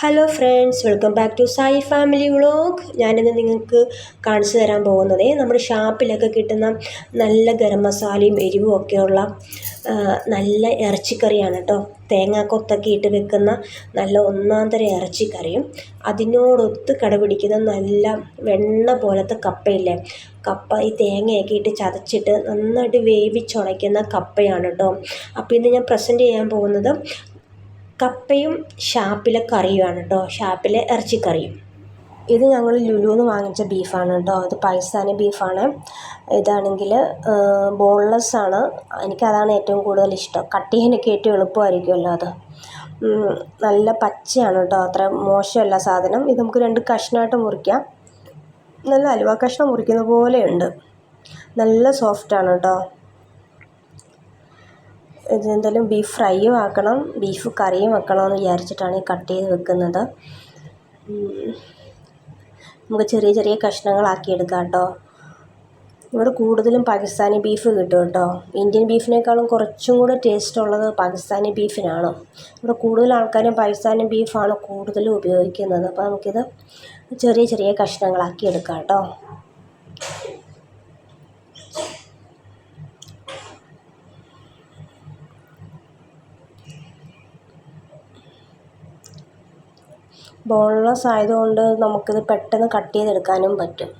Hello friends welcome back to Sai family vlog ഞാനിന്ന് നിങ്ങൾക്ക് കാണിച്ചു തരാൻ പോകുന്നത് നമ്മുടെ ഷാപ്പിലൊക്കെ കിട്ടുന്ന നല്ല ഗരം മസാലയും എരിവും ഒക്കെയുള്ള നല്ല ഇറച്ചിക്കറിയാണ് കേട്ടോ. തേങ്ങാക്കൊത്തൊക്കെ ഇട്ട് വെക്കുന്ന നല്ല ഒന്നാം തരം ഇറച്ചിക്കറിയും. അതിനോടൊത്ത് കടപിടിക്കുന്ന നല്ല വെണ്ണ പോലത്തെ കപ്പയില്ലേ? കപ്പ ഈ തേങ്ങയൊക്കെ ഇട്ട് ചതച്ചിട്ട് നന്നായിട്ട് വേവിച്ചുടയ്ക്കുന്ന കപ്പയാണ് കേട്ടോ. അപ്പോൾ ഇന്ന് ഞാൻ പ്രസന്റ് ചെയ്യാൻ പോകുന്നത് കപ്പയും ഷാപ്പിലെ കറിയുമാണ് കേട്ടോ ഷാപ്പിലെ ഇറച്ചിക്കറിയും. ഇത് ഞങ്ങൾ ലുലുന്ന് വാങ്ങിച്ച ബീഫാണ് കേട്ടോ ഇത് പാകിസ്ഥാനി ബീഫാണ്. ഇതാണെങ്കിൽ ബോൺലെസ് ആണ്. എനിക്കതാണ് ഏറ്റവും കൂടുതൽ ഇഷ്ടം. കട്ട് ചെയ്യാനൊക്കെ ഏറ്റവും എളുപ്പമായിരിക്കുമല്ലോ അത് നല്ല പച്ചയാണ് കേട്ടോ അത്ര മോശമല്ല സാധനം. ഇത് നമുക്ക് രണ്ട് കഷ്ണമായിട്ട് മുറിക്കാം. നല്ല അലുവ കഷ്ണം മുറിക്കുന്ന പോലെയുണ്ട് നല്ല സോഫ്റ്റാണ് കേട്ടോ ഇത് എന്തായാലും ബീഫ് ഫ്രൈയും ആക്കണം. ബീഫ് കറിയും വെക്കണമെന്ന് വിചാരിച്ചിട്ടാണ് ഈ കട്ട് ചെയ്ത് വെക്കുന്നത്. നമുക്ക് ചെറിയ ചെറിയ കഷ്ണങ്ങളാക്കി എടുക്കാം കേട്ടോ. ഇവിടെ കൂടുതലും പാകിസ്ഥാനി ബീഫ് കിട്ടും കേട്ടോ. ഇന്ത്യൻ ബീഫിനേക്കാളും കുറച്ചും കൂടെ ടേസ്റ്റ് ഉള്ളത് പാകിസ്ഥാനി ബീഫിനാണ് ഇവിടെ കൂടുതൽ ആൾക്കാരും പാകിസ്ഥാനി ബീഫാണ് കൂടുതലും ഉപയോഗിക്കുന്നത്. അപ്പോൾ നമുക്കിത് ചെറിയ ചെറിയ കഷ്ണങ്ങളാക്കി എടുക്കാം കേട്ടോ. ബോൺലെസ് ആയതുകൊണ്ട് നമുക്കിത് പെട്ടെന്ന് കട്ട് ചെയ്തെടുക്കാനും പറ്റും.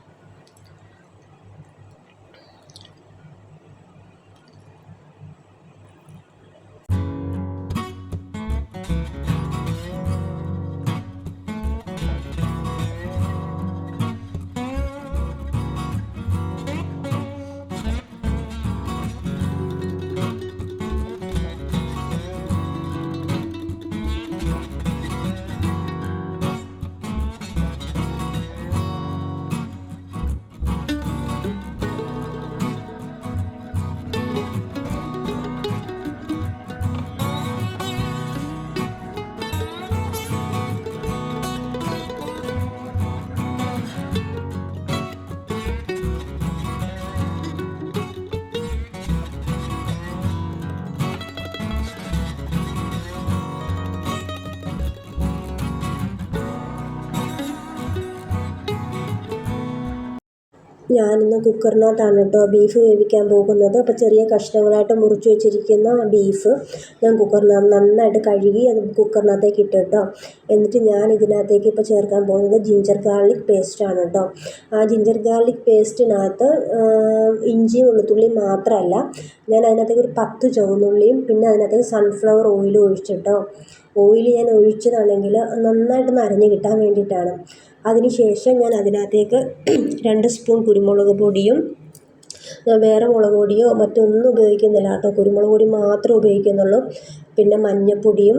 ഞാനിന്ന് കുക്കറിനകത്താണ് കേട്ടോ ബീഫ് വേവിക്കാൻ പോകുന്നത്. അപ്പോൾ ചെറിയ കഷ്ണങ്ങളായിട്ട് മുറിച്ച് വെച്ചിരിക്കുന്ന ബീഫ് ഞാൻ കുക്കറിനകത്ത് നന്നായിട്ട് കഴുകി അത് കുക്കറിനകത്തേക്ക് ഇട്ട് കേട്ടോ എന്നിട്ട് ഞാൻ ഇതിനകത്തേക്ക് ഇപ്പോൾ ചേർക്കാൻ പോകുന്നത് ജിഞ്ചർ ഗാർലിക് പേസ്റ്റാണ് കേട്ടോ ആ ജിഞ്ചർ ഗാർലിക് പേസ്റ്റിനകത്ത് ഇഞ്ചിയും വെളുത്തുള്ളിയും മാത്രമല്ല ഞാൻ അതിനകത്തേക്ക് ഒരു പത്ത് ചുവന്നുള്ളിയും പിന്നെ അതിനകത്തേക്ക് സൺഫ്ലവർ ഓയിലും ഒഴിച്ചിട്ടോ ഓയിൽ ഞാൻ ഒഴിച്ചതാണെങ്കിൽ നന്നായിട്ട് അരഞ്ഞ് കിട്ടാൻ വേണ്ടിയിട്ടാണ്. അതിന് ശേഷം ഞാൻ അതിനകത്തേക്ക് രണ്ട് സ്പൂൺ കുരുമുളക് പൊടിയും വേറെ മുളക് പൊടിയോ മറ്റൊന്നും ഉപയോഗിക്കുന്നില്ല കേട്ടോ. കുരുമുളക് പൊടി മാത്രമേ ഉപയോഗിക്കുന്നുള്ളൂ. പിന്നെ മഞ്ഞൾപ്പൊടിയും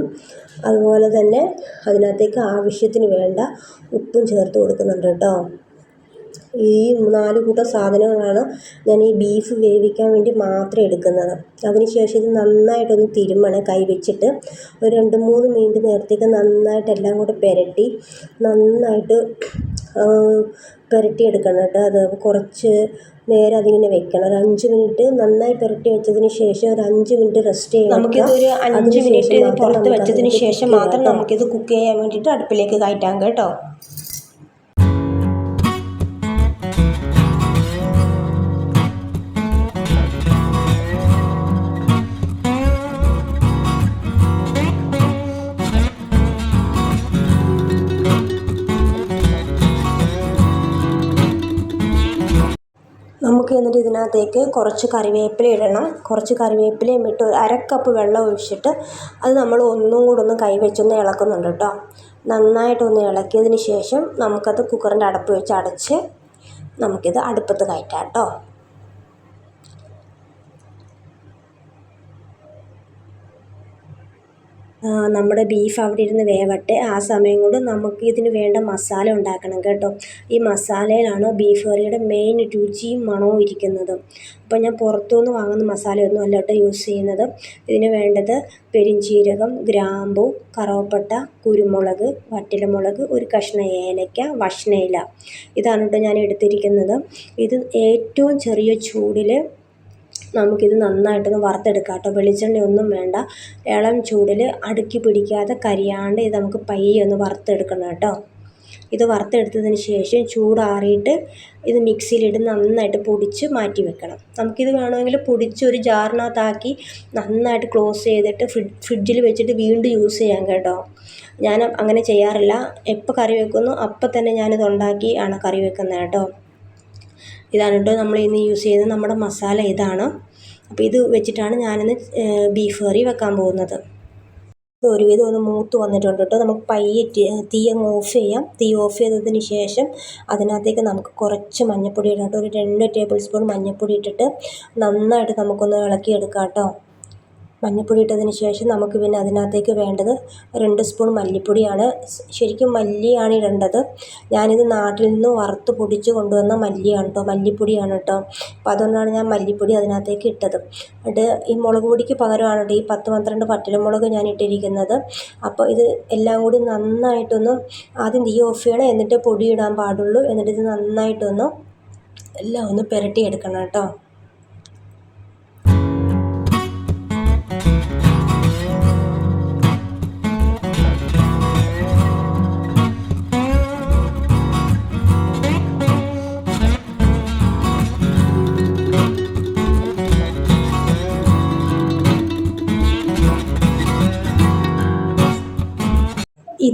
അതുപോലെ തന്നെ അതിനകത്തേക്ക് ആവശ്യത്തിന് വേണ്ട ഉപ്പും ചേർത്ത് കൊടുക്കുന്നുണ്ട് കേട്ടോ. ഈ നാല് കൂട്ടം സാധനങ്ങളാണ് ഞാൻ ഈ ബീഫ് വേവിക്കാൻ വേണ്ടി മാത്രം എടുക്കുന്നത്. അതിന് ശേഷം ഇത് നന്നായിട്ടൊന്ന് തിരുമ്മണം കൈ വെച്ചിട്ട് ഒരു രണ്ട് മൂന്ന് മിനിറ്റ് നേരത്തേക്ക് നന്നായിട്ട് എല്ലാം കൂടെ പുരട്ടി നന്നായിട്ട് പുരട്ടി എടുക്കണം കേട്ടോ. അത് കുറച്ച് നേരം അതിങ്ങനെ വെക്കണം. ഒരു അഞ്ച് മിനിറ്റ് നന്നായി പുരട്ടി വെച്ചതിന് ശേഷം ഒരു അഞ്ച് മിനിറ്റ് റെസ്റ്റ് ചെയ്യണം നമുക്കിതൊരു അഞ്ച് മിനിറ്റ് പുറത്ത് വെച്ചതിന് ശേഷം മാത്രം നമുക്ക് നമുക്കിത് കുക്ക് ചെയ്യാൻ വേണ്ടിയിട്ട് അടുപ്പിലേക്ക് കയറ്റാം കേട്ടോ. എന്നിട്ട് ഇതിനകത്തേക്ക് കുറച്ച് കറിവേപ്പില ഇടണം. കുറച്ച് കറിവേപ്പിലയും ഇട്ട് അര കപ്പ് വെള്ളം ഒഴിച്ചിട്ട് അത് നമ്മൾ ഒന്നും കൂടെ ഒന്ന് കൈ വെച്ചൊന്ന് ഇളക്കുന്നുണ്ട് കേട്ടോ. നന്നായിട്ടൊന്ന് ഇളക്കിയതിന് ശേഷം നമുക്കത് കുക്കറിന്റെ അടപ്പ് വെച്ച് അടച്ച് നമുക്കിത് അടുപ്പത്ത് കയറ്റാം കേട്ടോ. നമ്മുടെ ബീഫ് അവിടെ ഇരുന്ന് വേവട്ടെ. ആ സമയം കൊണ്ട് നമുക്ക് ഇതിന് വേണ്ട മസാല ഉണ്ടാക്കണം കേട്ടോ. ഈ മസാലയിലാണ് ബീഫ് കറിയുടെ മെയിൻ രുചിയും മണവും ഇരിക്കുന്നത്. അപ്പോൾ ഞാൻ പുറത്തുനിന്ന് വാങ്ങുന്ന മസാലയൊന്നും അല്ല കേട്ടോ യൂസ് ചെയ്യുന്നത്. ഇതിന് വേണ്ടത് പെരിഞ്ചീരകം ഗ്രാമ്പു കറവപ്പട്ട കുരുമുളക് വട്ടിലമുളക് ഒരു കഷ്ണം ഏലയ്ക്ക വഷ്ണയില. ഇതാണ് കേട്ടോ ഞാൻ എടുത്തിരിക്കുന്നത്. ഇത് ഏറ്റവും ചെറിയ ചൂടിൽ നമുക്കിത് നന്നായിട്ടൊന്ന് വറുത്തെടുക്കാം കേട്ടോ. വെളിച്ചെണ്ണയൊന്നും വേണ്ട. ഇളം ചൂടിൽ അടുക്കി പിടിക്കാതെ കരിയാണ്ട് ഇത് നമുക്ക് പയ്യെ ഒന്ന് വറുത്തെടുക്കണം കേട്ടോ. ഇത് വറുത്തെടുത്തതിന് ശേഷം ചൂടാറിയിട്ട് ഇത് മിക്സിയിലിട്ട് നന്നായിട്ട് പൊടിച്ച് മാറ്റി വെക്കണം. നമുക്കിത് വേണമെങ്കിൽ പൊടിച്ച് ഒരു ജാറിനകത്താക്കി നന്നായിട്ട് ക്ലോസ് ചെയ്തിട്ട് ഫ്രിഡ് ഫ്രിഡ്ജിൽ വെച്ചിട്ട് വീണ്ടും യൂസ് ചെയ്യാം കേട്ടോ. ഞാൻ അങ്ങനെ ചെയ്യാറില്ല. എപ്പോൾ കറി വെക്കുന്നു അപ്പം തന്നെ ഞാനിത് ഉണ്ടാക്കി ആണ് കറി വെക്കുന്നത് കേട്ടോ. ഇതാണ് കേട്ടോ നമ്മൾ ഇന്ന് യൂസ് ചെയ്യുന്ന നമ്മുടെ മസാല ഇതാണ്. അപ്പോൾ ഇത് വെച്ചിട്ടാണ് ഞാനിന്ന് ബീഫ് കറി വെക്കാൻ പോകുന്നത്. ഇത് ഒരുവിധം ഒന്ന് മൂത്ത് വന്നിട്ടുണ്ട് കേട്ടോ. നമുക്ക് പയ്യെ തീ അങ്ങ് ഓഫ് ചെയ്യാം. തീ ഓഫ് ചെയ്തതിന് ശേഷം അതിനകത്തേക്ക് നമുക്ക് കുറച്ച് മഞ്ഞൾപ്പൊടി ഇടാം കേട്ടോ. ഒരു രണ്ട് ടേബിൾ സ്പൂൺ മഞ്ഞൾപ്പൊടി ഇട്ടിട്ട് നന്നായിട്ട് നമുക്കൊന്ന് ഇളക്കിയെടുക്കാം കേട്ടോ. മഞ്ഞൾപ്പൊടി ഇട്ടതിന് ശേഷം നമുക്ക് പിന്നെ അതിനകത്തേക്ക് വേണ്ടത് രണ്ട് സ്പൂൺ മല്ലിപ്പൊടിയാണ്. ശരിക്കും മല്ലിയാണ് ഇടേണ്ടത്. ഞാനിത് നാട്ടിൽ നിന്ന് വറുത്ത് പൊടിച്ച് കൊണ്ടുവന്ന മല്ലിയാണ് കേട്ടോ മല്ലിപ്പൊടിയാണ് കേട്ടോ അപ്പോൾ അതുകൊണ്ടാണ് ഞാൻ മല്ലിപ്പൊടി അതിനകത്തേക്ക് ഇട്ടത്. എന്നിട്ട് ഈ മുളക് പൊടിക്ക് പകരമാണ് കേട്ടോ ഈ പത്ത് പന്ത്രണ്ട് പട്ടലമുളക് ഞാൻ ഇട്ടിരിക്കുന്നത്. അപ്പോൾ ഇത് എല്ലാം കൂടി നന്നായിട്ടൊന്ന് ആദ്യം തീ ഓഫ് ചെയ്യണം എന്നിട്ട് പൊടി ഇടാൻ പാടുള്ളൂ. എന്നിട്ട് ഇത് നന്നായിട്ടൊന്ന് എല്ലാം ഒന്ന് പുരട്ടിയെടുക്കണം കേട്ടോ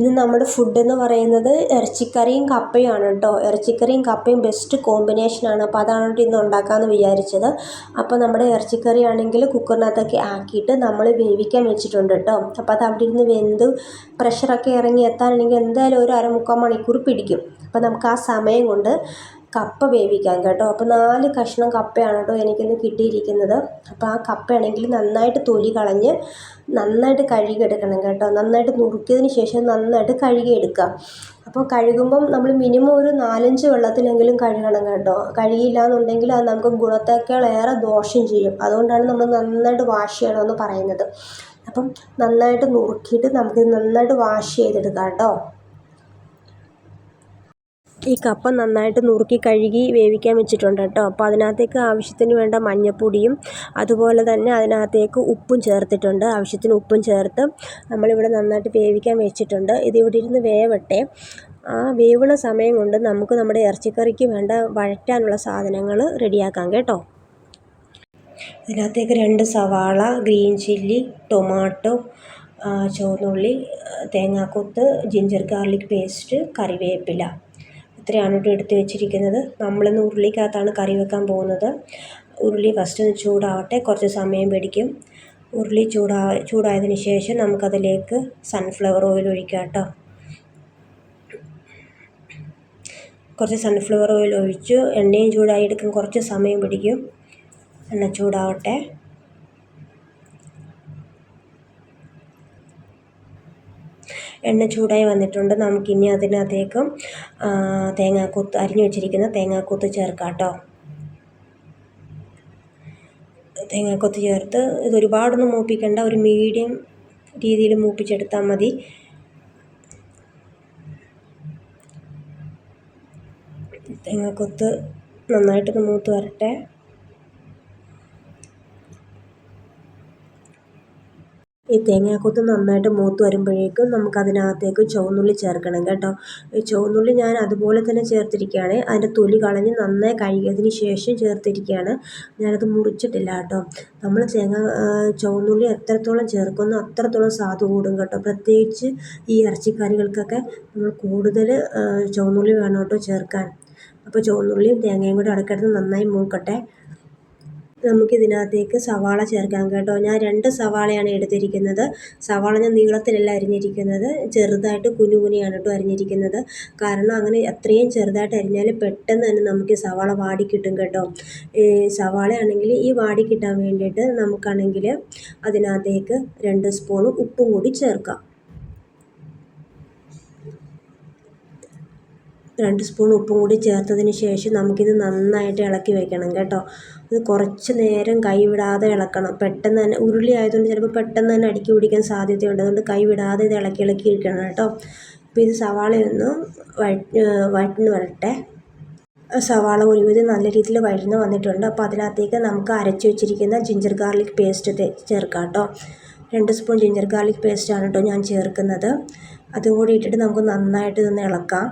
ഇന്ന് നമ്മുടെ ഫുഡ് എന്ന് പറയുന്നത് ഇറച്ചിക്കറിയും കപ്പയുമാണ് കേട്ടോ. ഇറച്ചിക്കറിയും കപ്പയും ബെസ്റ്റ് കോമ്പിനേഷനാണ് അപ്പോൾ അതാണ് കേട്ടോ ഇന്ന് ഉണ്ടാക്കാമെന്ന് വിചാരിച്ചത്. അപ്പോൾ നമ്മുടെ ഇറച്ചിക്കറി ആണെങ്കിൽ കുക്കറിനകത്തൊക്കെ ആക്കിയിട്ട് നമ്മൾ വേവിക്കാൻ വെച്ചിട്ടുണ്ട് കേട്ടോ. അപ്പോൾ അത് അവിടെ ഇരുന്ന് വെന്ത് പ്രഷറൊക്കെ ഇറങ്ങി എത്താനാണെങ്കിൽ എന്തായാലും ഒരു അരമുക്കാൽ മണിക്കൂർ പിടിക്കും. അപ്പോൾ നമുക്ക് ആ സമയം കൊണ്ട് കപ്പ വേവിക്കാൻ കേട്ടോ. അപ്പോൾ നാല് കഷ്ണം കപ്പയാണ് കേട്ടോ എനിക്കിന്ന് കിട്ടിയിരിക്കുന്നത്. അപ്പോൾ ആ കപ്പയാണെങ്കിൽ നന്നായിട്ട് തൊലി കളഞ്ഞ് നന്നായിട്ട് കഴുകിയെടുക്കണം കേട്ടോ. നന്നായിട്ട് നുറുക്കിയതിന് ശേഷം നന്നായിട്ട് കഴുകിയെടുക്കുക. അപ്പോൾ കഴുകുമ്പം നമ്മൾ മിനിമം ഒരു നാലഞ്ച് വെള്ളത്തിലെങ്കിലും കഴുകണം കേട്ടോ. കഴുകിയില്ല എന്നുണ്ടെങ്കിൽ അത് നമുക്ക് ഗുണത്തേക്കാളേറെ ദോഷം ചെയ്യും. അതുകൊണ്ടാണ് നമ്മൾ നന്നായിട്ട് വാഷ് ചെയ്യണമെന്ന് പറയുന്നത്. അപ്പം നന്നായിട്ട് നുറുക്കിയിട്ട് നമുക്ക് നന്നായിട്ട് വാഷ് ചെയ്തെടുക്കാം കേട്ടോ. ഈ കപ്പ നന്നായിട്ട് നുറുക്കി കഴുകി വേവിക്കാൻ വെച്ചിട്ടുണ്ട് കേട്ടോ. അപ്പോൾ അതിനകത്തേക്ക് ആവശ്യത്തിന് വേണ്ട മഞ്ഞൾപ്പൊടിയും അതുപോലെ തന്നെ അതിനകത്തേക്ക് ഉപ്പും ചേർത്തിട്ടുണ്ട്. ആവശ്യത്തിന് ഉപ്പും ചേർത്ത് നമ്മളിവിടെ നന്നായിട്ട് വേവിക്കാൻ വെച്ചിട്ടുണ്ട്. ഇതിവിടെ ഇരുന്ന് വേവട്ടെ. ആ വേവുന്ന സമയം കൊണ്ട് നമുക്ക് നമ്മുടെ ഇറച്ചിക്കറിക്ക് വേണ്ട വഴറ്റാനുള്ള സാധനങ്ങൾ റെഡിയാക്കാം കേട്ടോ. ഇതിനകത്തേക്ക് രണ്ട് സവാള ഗ്രീൻ ചില്ലി ടൊമാറ്റോ ചുവന്നുള്ളി തേങ്ങാക്കൊത്ത് ജിഞ്ചർ ഗാർലിക് പേസ്റ്റ് കറിവേപ്പില. ഇത്രയാണ് കേട്ടോ എടുത്ത് വെച്ചിരിക്കുന്നത്. നമ്മളിന്ന് ഉരുളിക്കകത്താണ് കറി വെക്കാൻ പോകുന്നത്. ഉരുളി ഫസ്റ്റ് ഒന്ന് ചൂടാവട്ടെ. കുറച്ച് സമയം പിടിക്കും. ഉരുളി ചൂടാ ചൂടായതിന് ശേഷം നമുക്കതിലേക്ക് സൺഫ്ലവർ ഓയിൽ ഒഴിക്കാം കേട്ടോ. കുറച്ച് സൺഫ്ലവർ ഓയിൽ ഒഴിച്ചു. എണ്ണയും ചൂടായി എടുക്കാൻ കുറച്ച് സമയം പിടിക്കും. എണ്ണ ചൂടാവട്ടെ. എണ്ണ ചൂടായി വന്നിട്ടുണ്ട്. നമുക്കിനി അതിനകത്തേക്ക് തേങ്ങാക്കൂത്ത് അരിഞ്ഞു വെച്ചിരിക്കുന്ന തേങ്ങാക്കൊത്ത് ചേർക്കാം കേട്ടോ തേങ്ങാക്കൊത്ത് ചേർത്ത് ഇത് ഒരുപാടൊന്നും മൂപ്പിക്കണ്ട. ഒരു മീഡിയം രീതിയിൽ മൂപ്പിച്ചെടുത്താൽ മതി. തേങ്ങാക്കൊത്ത് നന്നായിട്ടൊന്ന് മൂത്ത് വരട്ടെ. ഈ തേങ്ങാക്കൊത്ത് നന്നായിട്ട് മൂത്ത് വരുമ്പോഴേക്കും നമുക്കതിനകത്തേക്ക് ചുവന്നുള്ളി ചേർക്കണം കേട്ടോ. ഈ ചുവന്നുള്ളി ഞാൻ അതുപോലെ തന്നെ ചേർത്തിരിക്കുകയാണ്. അതിന്റെ തൊലി കളഞ്ഞ് നന്നായി കഴുകിയതിന് ശേഷം ചേർത്തിരിക്കുകയാണ്. ഞാനത് മുറിച്ചിട്ടില്ല കേട്ടോ. നമ്മൾ തേങ്ങ ചുവന്നുള്ളി എത്രത്തോളം ചേർക്കുന്നോ അത്രത്തോളം സ്വാദ് കൂടും കേട്ടോ. പ്രത്യേകിച്ച് ഈ ഇറച്ചിക്കറികൾക്കൊക്കെ നമ്മൾ കൂടുതൽ ചുവന്നുള്ളി വേണം കേട്ടോ ചേർക്കാൻ. അപ്പോൾ ചുവന്നുള്ളിയും തേങ്ങയും കൂടി ഇടയ്ക്കിടത്ത് നന്നായി മൂക്കട്ടെ. നമുക്കിതിനകത്തേക്ക് സവാള ചേർക്കാം കേട്ടോ. ഞാൻ രണ്ട് സവാളയാണ് എടുത്തിരിക്കുന്നത്. സവാള ഞാൻ നീളത്തിലല്ല അരിഞ്ഞിരിക്കുന്നത്. ചെറുതായിട്ട് കുഞ്ഞു കുനിയാണ് കേട്ടോ അരിഞ്ഞിരിക്കുന്നത്. കാരണം അങ്ങനെ അത്രയും ചെറുതായിട്ട് അരിഞ്ഞാൽ പെട്ടെന്ന് തന്നെ നമുക്ക് സവാള വാടി കിട്ടും കേട്ടോ. സവാളയാണെങ്കിൽ സവാള ഈ വാടി കിട്ടാൻ വേണ്ടിയിട്ട് നമുക്കാണെങ്കിൽ അതിനകത്തേക്ക് രണ്ട് സ്പൂൺ ഉപ്പും കൂടി ചേർക്കാം. രണ്ട് സ്പൂൺ ഉപ്പും കൂടി ചേർത്തതിന് ശേഷം നമുക്കിത് നന്നായിട്ട് ഇളക്കി വെക്കണം കേട്ടോ. ഇത് കുറച്ച് നേരം കൈ വിടാതെ ഇളക്കണം. പെട്ടെന്ന് തന്നെ ഉരുളി ആയതുകൊണ്ട് ചിലപ്പോൾ പെട്ടെന്ന് തന്നെ അടുക്കി പിടിക്കാൻ സാധ്യതയുണ്ട്. അതുകൊണ്ട് കൈ വിടാതെ ഇത് ഇളക്കി ഇളക്കി ഇരിക്കണം കേട്ടോ. അപ്പോൾ ഇത് സവാളയൊന്ന് വഴ വഴറ്റിന് വരട്ടെ. സവാള ഒരുവിധം നല്ല രീതിയിൽ വഴന്ന് വന്നിട്ടുണ്ട്. അപ്പോൾ അതിനകത്തേക്ക് നമുക്ക് അരച്ച് വെച്ചിരിക്കുന്ന ജിഞ്ചർ ഗാർലിക് പേസ്റ്റ് ചേർക്കാം കേട്ടോ. രണ്ട് സ്പൂൺ ജിഞ്ചർ ഗാർലിക് പേസ്റ്റാണ് കേട്ടോ ഞാൻ ചേർക്കുന്നത്. അതും കൂടി ഇട്ടിട്ട് നമുക്ക് നന്നായിട്ട് ഇതൊന്ന് ഇളക്കാം.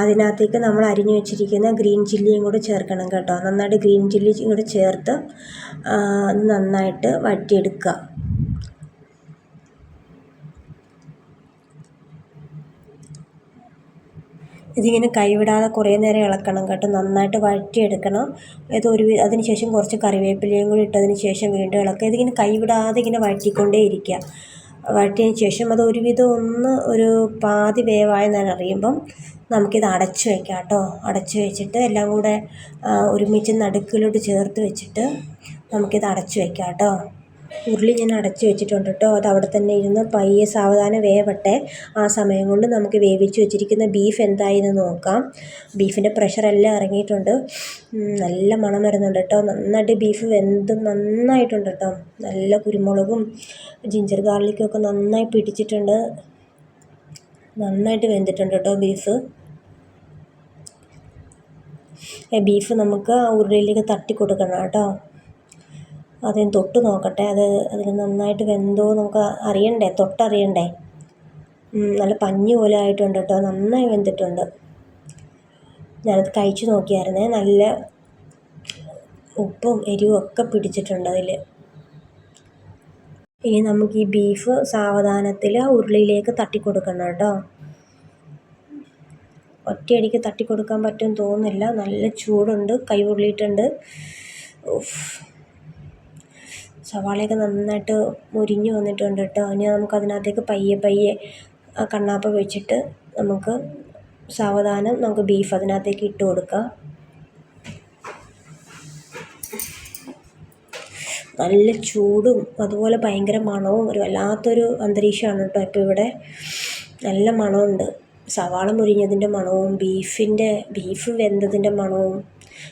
അതിനകത്തേക്ക് നമ്മൾ അരിഞ്ഞു വെച്ചിരിക്കുന്ന ഗ്രീൻ ചില്ലിയും കൂടെ ചേർക്കണം കേട്ടോ. നന്നായിട്ട് ഗ്രീൻ ചില്ലി കൂടെ ചേർത്ത് നന്നായിട്ട് വഴറ്റിയെടുക്കുക ഇതിങ്ങനെ കൈവിടാതെ കുറേ നേരം ഇളക്കണം കേട്ടോ. നന്നായിട്ട് വഴറ്റിയെടുക്കണം ഇത് ഒരു അതിന് ശേഷം കുറച്ച് കറിവേപ്പിലയും കൂടി ഇട്ടതിന് ശേഷം വീണ്ടും ഇളക്കുക. ഇതിങ്ങനെ കൈവിടാതെ ഇങ്ങനെ വഴറ്റിക്കൊണ്ടേ ഇരിക്കുക വഴറ്റിയതിന് ശേഷം അത് ഒരുവിധം ഒന്ന് ഒരു പാതി വേവായെന്ന് അറിയുമ്പം നമുക്കിത് അടച്ച് വയ്ക്കാം കേട്ടോ. അടച്ച് വെച്ചിട്ട് എല്ലാം കൂടെ ഒരുമിച്ച് നടുക്കിലോട്ട് ചേർത്ത് വെച്ചിട്ട് നമുക്കിത് അടച്ച് വയ്ക്കാം കേട്ടോ. ഉരുളി ഞാൻ അടച്ച് വെച്ചിട്ടുണ്ട് കേട്ടോ. അത് അവിടെ തന്നെ ഇരുന്ന് പയ്യെ സാവധാനം വേവട്ടെ. ആ സമയം കൊണ്ട് നമുക്ക് വേവിച്ച് വെച്ചിരിക്കുന്ന ബീഫ് എന്തായെന്ന് നോക്കാം. ബീഫിന്റെ പ്രഷറെല്ലാം ഇറങ്ങിയിട്ടുണ്ട്. നല്ല മണം വരുന്നുണ്ട് കേട്ടോ. നന്നായിട്ട് ബീഫ് വെന്തും നന്നായിട്ടുണ്ട് കേട്ടോ. നല്ല കുരുമുളകും ജിഞ്ചർ ഗാർലിക്കും ഒക്കെ നന്നായി പിടിച്ചിട്ടുണ്ട്. നന്നായിട്ട് വെന്തിട്ടുണ്ട് കേട്ടോ ബീഫ് ബീഫ് നമുക്ക് ഉരുളിയിലേക്ക് തട്ടി കൊടുക്കണം കേട്ടോ. ആദ്യം തൊട്ട് നോക്കട്ടെ. അത് അതിൽ നന്നായിട്ട് വെന്തോ നമുക്ക് അറിയണ്ടേ? തൊട്ടറിയണ്ടേ? നല്ല പഞ്ഞി പോലെ ആയിട്ടുണ്ട് കേട്ടോ. നന്നായി വെന്തിട്ടുണ്ട്. ഞാനത് കഴിച്ചു നോക്കിയായിരുന്നേ. നല്ല ഉപ്പും എരിവും ഒക്കെ പിടിച്ചിട്ടുണ്ട് അതിൽ ഇനി നമുക്ക് ഈ ബീഫ് സാവധാനത്തിൽ ഉരുളിയിലേക്ക് തട്ടിക്കൊടുക്കണം കേട്ടോ. ഒറ്റയടിക്ക് തട്ടിക്കൊടുക്കാൻ പറ്റുമെന്ന് തോന്നുന്നില്ല. നല്ല ചൂടുണ്ട്. കൈ പൊള്ളിയിട്ടുണ്ട്. സവാളയൊക്കെ നന്നായിട്ട് മുരിഞ്ഞ് വന്നിട്ടുണ്ട് കേട്ടോ. ഇനി നമുക്ക് അതിനകത്തേക്ക് പയ്യെ പയ്യെ കണ്ണാപ്പ വെച്ചിട്ട് നമുക്ക് സാവധാനം നമുക്ക് ബീഫ് അതിനകത്തേക്ക് ഇട്ട് കൊടുക്കാം. നല്ല ചൂടും അതുപോലെ ഭയങ്കര മണവും ഒരു വല്ലാത്തൊരു അന്തരീക്ഷമാണ് കേട്ടോ ഇപ്പോൾ ഇവിടെ. നല്ല മണമുണ്ട്. സവാള മുരിഞ്ഞതിന്റെ മണവും ബീഫിന്റെ ബീഫ് വെന്തതിന്റെ മണവും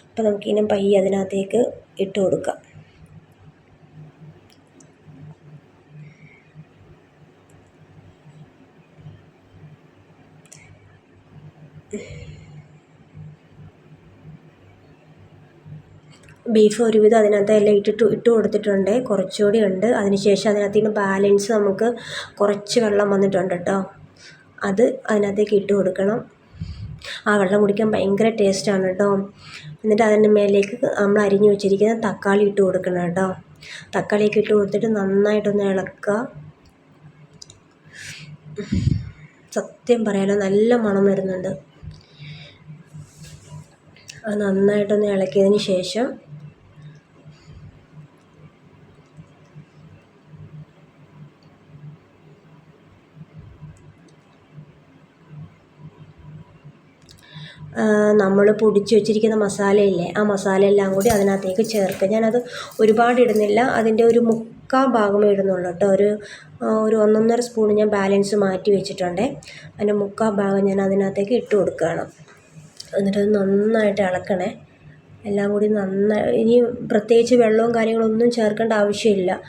അപ്പോൾ നമുക്കിങ്ങനെ പയ്യെ അതിനകത്തേക്ക് ഇട്ട് കൊടുക്കാം. ബീഫ് ഒരുവിധം അതിനകത്ത് എല്ലാം ഇട്ടിട്ട് ഇട്ട് കൊടുത്തിട്ടുണ്ട്. കുറച്ചുകൂടി ഉണ്ട്. അതിനുശേഷം അതിനകത്ത് നിന്ന് ബാലൻസ് നമുക്ക് കുറച്ച് വെള്ളം വന്നിട്ടുണ്ട് കേട്ടോ. അത് അതിനകത്തേക്ക് ഇട്ട് കൊടുക്കണം. ആ വെള്ളം കുടിക്കാൻ ഭയങ്കര ടേസ്റ്റാണ് കേട്ടോ. എന്നിട്ട് അതിന്റെ മേലേക്ക് നമ്മൾ അരിഞ്ഞു വെച്ചിരിക്കുന്ന തക്കാളി ഇട്ട് കൊടുക്കണം കേട്ടോ. തക്കാളിയൊക്കെ ഇട്ട് കൊടുത്തിട്ട് നന്നായിട്ടൊന്ന് ഇളക്കുക. സത്യം പറയാലോ നല്ല മണം വരുന്നുണ്ട്. അത് നന്നായിട്ടൊന്ന് ഇളക്കിയതിന് ശേഷം നമ്മൾ പൊടിച്ച് വെച്ചിരിക്കുന്ന മസാലയില്ലേ ആ മസാല എല്ലാം കൂടി അതിനകത്തേക്ക് ചേർക്കുക. ഞാനത് ഒരുപാട് ഇടുന്നില്ല. അതിന്റെ ഒരു മുക്കാൽ ഭാഗമേ ഇടുന്നുള്ളൂ കേട്ടോ. ഒരു ഒരു ഒന്നൊന്നര സ്പൂൺ ഞാൻ ബാലൻസ് മാറ്റി വെച്ചിട്ടുണ്ട്. അതിന്റെ മുക്കാൽ ഭാഗം ഞാൻ അതിനകത്തേക്ക് ഇട്ട് കൊടുക്കുകയാണ്. എന്നിട്ട് നന്നായിട്ട് ഇളക്കണേ. എല്ലാം കൂടി നന്നായി ഇനി പ്രത്യേകിച്ച് വെള്ളവും കാര്യങ്ങളൊന്നും ചേർക്കേണ്ട ആവശ്യമില്ല.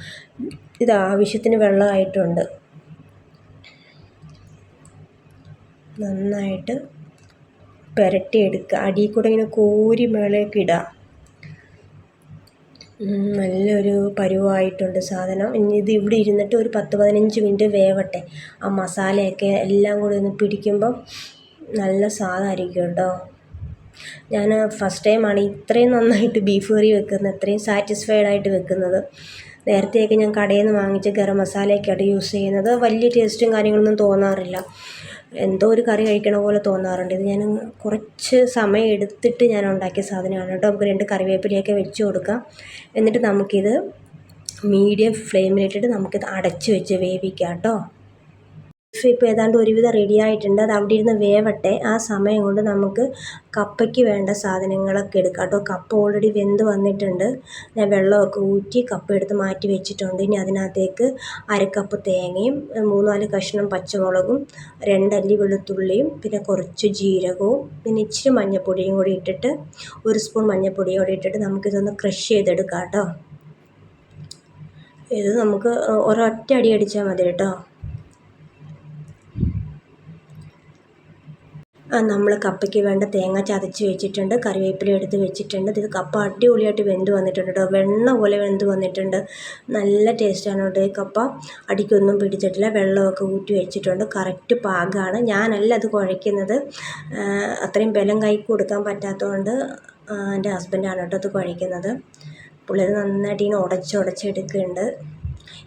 ഇത് ആവശ്യത്തിന് വെള്ളമായിട്ടുണ്ട്. നന്നായിട്ട് പുരട്ടിയെടുക്കുക അടിയിൽ കൂടെ ഇങ്ങനെ കോരി മേളേക്ക് ഇടുക നല്ലൊരു പരുവായിട്ടുണ്ട് സാധനം. ഇനി ഇത് ഇവിടെ ഇരുന്നിട്ട് ഒരു പത്ത് പതിനഞ്ച് മിനിറ്റ് വേവട്ടെ. ആ മസാലയൊക്കെ എല്ലാം കൂടി ഒന്ന് പിടിക്കുമ്പം നല്ല സാധനമായിരിക്കും കേട്ടോ. ഞാൻ ഫസ്റ്റ് ടൈമാണ് ഇത്രയും നന്നായിട്ട് ബീഫ് കറി വെക്കുന്നത് ഇത്രയും സാറ്റിസ്ഫൈഡ് ആയിട്ട് വെക്കുന്നത്. നേരത്തെയൊക്കെ ഞാൻ കടയിൽ നിന്ന് വാങ്ങിച്ച ഗരം മസാലയൊക്കെയാണ് യൂസ് ചെയ്യുന്നത്. വലിയ ടേസ്റ്റും കാര്യങ്ങളൊന്നും തോന്നാറില്ല. എന്തോ ഒരു കറി കഴിക്കണ പോലെ തോന്നാറുണ്ട്. ഇത് ഞാൻ കുറച്ച് സമയം എടുത്തിട്ട് ഞാൻ ഉണ്ടാക്കിയ സാധനമാണ് കേട്ടോ. നമുക്ക് രണ്ട് കറിവേപ്പിലയൊക്കെ വെച്ച് കൊടുക്കാം. എന്നിട്ട് നമുക്കിത് മീഡിയം ഫ്ലെയിമിലിട്ടിട്ട് നമുക്കിത് അടച്ച് വെച്ച് വേവിക്കാം കേട്ടോ. ഇപ്പോൾ ഏതാണ്ട് ഒരുവിധം റെഡി ആയിട്ടുണ്ട്. അത് അവിടെ ഇരുന്ന് വേവട്ടെ. ആ സമയം കൊണ്ട് നമുക്ക് കപ്പയ്ക്ക് വേണ്ട സാധനങ്ങളൊക്കെ എടുക്കാം കേട്ടോ. കപ്പ ഓൾറെഡി വെന്ത് വന്നിട്ടുണ്ട്. ഞാൻ വെള്ളമൊക്കെ ഊറ്റി കപ്പ എടുത്ത് മാറ്റി വെച്ചിട്ടുണ്ട്. ഇനി അതിനകത്തേക്ക് അരക്കപ്പ് തേങ്ങയും മൂന്നാൽ കഷ്ണം പച്ചമുളകും രണ്ടല്ലി വെളുത്തുള്ളിയും പിന്നെ കുറച്ച് ജീരകവും പിന്നെ ഇച്ചിരി മഞ്ഞൾപ്പൊടിയും കൂടി ഇട്ടിട്ട് ഒരു സ്പൂൺ മഞ്ഞൾപ്പൊടിയും കൂടി ഇട്ടിട്ട് നമുക്കിതൊന്ന് ക്രഷ് ചെയ്തെടുക്കാം കേട്ടോ. ഇത് നമുക്ക് ഒരൊറ്റ അടി അടിച്ചാൽ മതി കേട്ടോ. നമ്മൾ കപ്പയ്ക്ക് വേണ്ട തേങ്ങ ചതച്ച് വെച്ചിട്ടുണ്ട് കറിവേപ്പില എടുത്ത് വെച്ചിട്ടുണ്ട്. ഇത് കപ്പ അടിപൊളിയായിട്ട് വെന്ത് വന്നിട്ടുണ്ട് കേട്ടോ വെണ്ണ പോലെ വെന്ത് വന്നിട്ടുണ്ട്. നല്ല ടേസ്റ്റാണ് കേട്ടോ ഈ കപ്പ. അടിക്കൊന്നും പിടിച്ചിട്ടില്ല. വെള്ളമൊക്കെ ഊറ്റി വെച്ചിട്ടുണ്ട്. കറക്റ്റ് പാകമാണ് ഞാനല്ല അത് കുഴയ്ക്കുന്നത്. അത്രയും ബലം കൈക്ക് കൊടുക്കാൻ പറ്റാത്തതുകൊണ്ട് എന്റെ ഹസ്ബൻഡാണ് കേട്ടോ അത് കുഴയ്ക്കുന്നത്. പുള്ളി അത് നന്നായിട്ട് ഇങ്ങനെ ഉടച്ച് ഉടച്ചെടുക്കുന്നുണ്ട്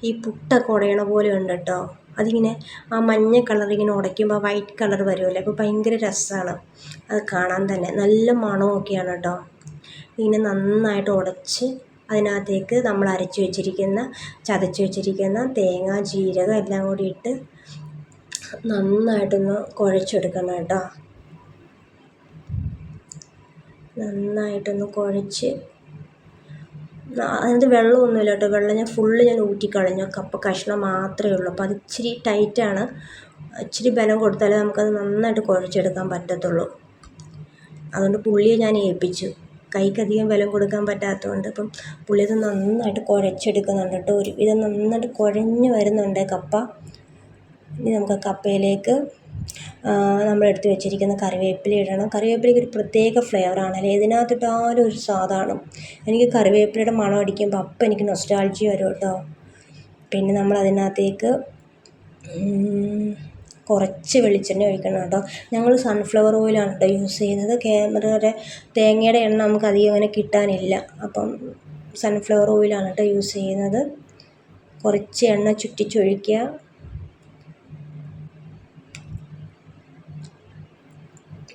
ഈ പുട്ടൊക്കെ ഉടയണ പോലെ ഉണ്ട് കേട്ടോ അതിങ്ങനെ ആ മഞ്ഞ കളറിങ്ങനെ ഉടയ്ക്കുമ്പോൾ വൈറ്റ് കളർ വരുമല്ലോ അപ്പോൾ ഭയങ്കര രസമാണ് അത് കാണാൻ തന്നെ. നല്ല മണമൊക്കെയാണ് കേട്ടോ ഇങ്ങനെ നന്നായിട്ട് ഉടച്ച് അതിനകത്തേക്ക് നമ്മൾ അരച്ച് വെച്ചിരിക്കുന്ന ചതച്ച് വെച്ചിരിക്കുന്ന തേങ്ങ ജീരകം എല്ലാം കൂടി ഇട്ട് നന്നായിട്ടൊന്ന് കുഴച്ചെടുക്കണം കേട്ടോ നന്നായിട്ടൊന്ന് കുഴച്ച് അതിനകത്ത് വെള്ളമൊന്നുമില്ല കേട്ടോ വെള്ളം ഞാൻ ഫുള്ള് ഞാൻ ഊറ്റിക്കളഞ്ഞു. കപ്പ കഷ്ണം മാത്രമേ ഉള്ളൂ. അപ്പോൾ അത് ഇച്ചിരി ടൈറ്റാണ് ഇച്ചിരി ബലം കൊടുത്താലേ നമുക്കത് നന്നായിട്ട് കുഴച്ചെടുക്കാൻ പറ്റത്തുള്ളൂ. അതുകൊണ്ട് പുള്ളിയെ ഞാൻ ഏൽപ്പിച്ചു. കൈക്കധികം ബലം കൊടുക്കാൻ പറ്റാത്തതുകൊണ്ട് ഇപ്പം പുള്ളി അത് നന്നായിട്ട് കുഴച്ചെടുക്കുന്നുണ്ട് കേട്ടോ. ഒരുവിധം നന്നായിട്ട് കുഴഞ്ഞു വരുന്നുണ്ട് കപ്പ. ഇനി നമുക്ക് കപ്പയിലേക്ക് നമ്മൾ എടുത്ത് വെച്ചിരിക്കുന്ന കറിവേപ്പില ഇടണം. കറിവേപ്പിലയ്ക്ക് ഒരു പ്രത്യേക ഫ്ലേവറാണല്ലേ ഏതിനകത്തിട്ടാലും ഒരു സ്വാദാണ് എനിക്ക് കറിവേപ്പിലയുടെ മണം അടിക്കുമ്പോൾ അപ്പം എനിക്ക് നൊസ്റ്റാൾജിയ വരും കേട്ടോ. പിന്നെ നമ്മൾ അതിനകത്തേക്ക് കുറച്ച് വെളിച്ചെണ്ണ ഒഴിക്കണം കേട്ടോ. ഞങ്ങൾ സൺഫ്ലവർ ഓയിലാണ് കേട്ടോ യൂസ് ചെയ്യുന്നത്. ക്യാമറയുടെ തേങ്ങയുടെ എണ്ണ നമുക്ക് അധികം അങ്ങനെ കിട്ടാനില്ല. അപ്പം സൺഫ്ലവർ ഓയിലാണ് കേട്ടോ യൂസ് ചെയ്യുന്നത്. കുറച്ച് എണ്ണ ചുറ്റിച്ചൊഴിക്കുക.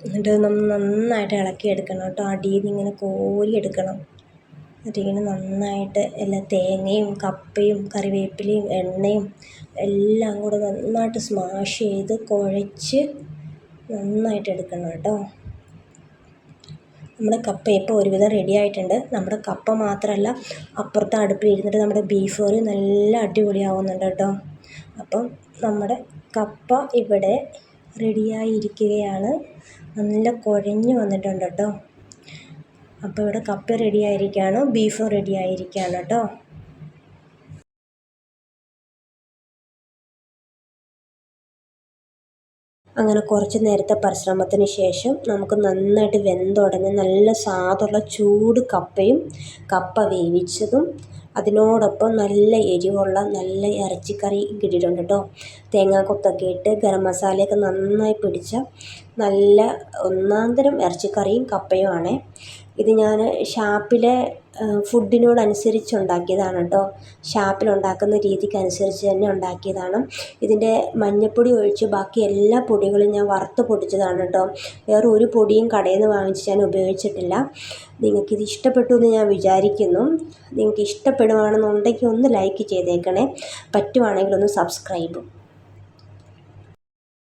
എന്നിട്ട് നന്നായിട്ട് ഇളക്കി എടുക്കണം കേട്ടോ. അടിയിൽ നിന്ന് ഇങ്ങനെ കോരിയെടുക്കണം എന്നിട്ടിങ്ങനെ നന്നായിട്ട് എല്ലാ തേങ്ങയും കപ്പയും കറിവേപ്പിലയും എണ്ണയും എല്ലാം കൂടെ നന്നായിട്ട് സ്മാഷ് ചെയ്ത് കുഴച്ച് നന്നായിട്ട് എടുക്കണം കേട്ടോ. നമ്മുടെ കപ്പ ഇപ്പോൾ ഒരുവിധം റെഡി ആയിട്ടുണ്ട്. നമ്മുടെ കപ്പ മാത്രമല്ല അപ്പുറത്തെ അടുപ്പിൽ ഇരുന്നിട്ട് നമ്മുടെ ബീഫ് കറി നല്ല അടിപൊളിയാവുന്നുണ്ട് കേട്ടോ. അപ്പം നമ്മുടെ കപ്പ ഇവിടെ റെഡിയായിരിക്കുകയാണ് നല്ല കുഴഞ്ഞ് വന്നിട്ടുണ്ട് കേട്ടോ. അപ്പോൾ ഇവിടെ കപ്പ റെഡി ആയിരിക്കുകയാണ് ബീഫും റെഡി ആയിരിക്കുകയാണ് കേട്ടോ? അങ്ങനെ കുറച്ച് നേരത്തെ പരിശ്രമത്തിന് ശേഷം നമുക്ക് നന്നായിട്ട് വെന്തുടങ്ങി നല്ല സ്വാദുള്ള ചൂട് കപ്പയും കപ്പ വേവിച്ചതും അതിനോടൊപ്പം നല്ല എരിവുള്ള നല്ല ഇറച്ചിക്കറി കിട്ടിയിട്ടുണ്ട് കേട്ടോ. തേങ്ങാക്കൊത്തൊക്കെ ഇട്ട് ഗരം മസാലയൊക്കെ നന്നായി പിടിച്ച നല്ല ഒന്നാം തരം ഇറച്ചിക്കറിയും കപ്പയുമാണ്. ഇത് ഞാൻ ഷാപ്പിലെ ഫുഡിനോടനുസരിച്ച് ഉണ്ടാക്കിയതാണ് കേട്ടോ ഷാപ്പിലുണ്ടാക്കുന്ന രീതിക്കനുസരിച്ച് തന്നെ ഉണ്ടാക്കിയതാണ്. ഇതിന്റെ മഞ്ഞൾപ്പൊടി ഒഴിച്ച് ബാക്കി എല്ലാ പൊടികളും ഞാൻ വറുത്ത് പൊടിച്ചതാണ് കേട്ടോ വേറെ ഒരു പൊടിയും കടയിൽ നിന്ന് വാങ്ങിച്ച് ഞാൻ ഉപയോഗിച്ചിട്ടില്ല. നിങ്ങൾക്കിത് ഇഷ്ടപ്പെട്ടു എന്ന് ഞാൻ വിചാരിക്കുന്നു. നിങ്ങൾക്ക് ഇഷ്ടപ്പെടുവാണെന്നുണ്ടെങ്കിൽ ഒന്ന് ലൈക്ക് ചെയ്തേക്കണേ. പറ്റുവാണെങ്കിൽ ഒന്ന് സബ്സ്ക്രൈബും.